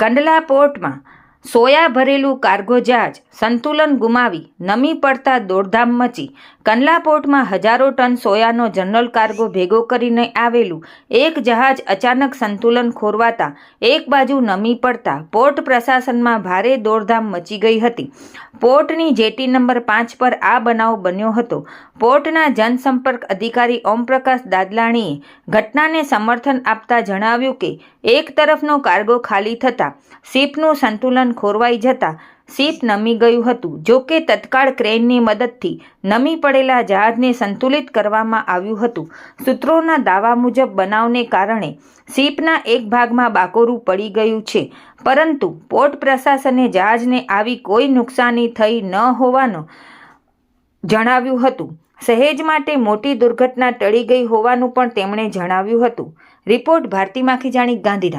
કંડલા પોર્ટમાં સોયા ભરેલું કાર્ગો જહાજ સંતુલન ગુમાવી, નમી પડતા દોડધામ મચી. કંડલા પોર્ટમાં હજારો ટન સોયાનો જનરલ કાર્ગો ભેગો કરીને આવેલું. એક જહાજ અચાનક સંતુલન ખોરવાતા, એક બાજુ નમી પડતા, પોર્ટ પ્રશાસનમાં ભારે દોડધામ મચી ગઈ હતી. પોર્ટની જેટી નંબર પાંચ પર આ બનાવ બન્યો હતો. પોર્ટના જનસંપર્ક અધિકારી ઓમપ્રકાશ દાદલાણીએ ઘટનાને સમર્થન આપતા જણાવ્યું કે, એક તરફનો કાર્ગો ખાલી થતાં, શિપનું સંતુલન ખોરવાઈ જતાં સીટ નમી ગયું હતું. જો કે તત્કાળ ક્રેનની મદદથી નમી પડેલા જહાજને સંતુલિત કરવામાં આવ્યું હતું. સૂત્રોના દાવા મુજબ, બનાવને કારણે શિપના એક ભાગમાં બાકોરું પડી ગયું છે. પરંતુ પોર્ટ પ્રશાસને જહાજને આવી કોઈ નુકસાની થઈ ન હોવાનું જણાવ્યું હતું. સહેજ માટે મોટી દુર્ઘટના ટળી ગઈ હોવાનું પણ તેમણે જણાવ્યું હતું. રિપોર્ટ ભારતી માખીજાણી ગાંધીધામ.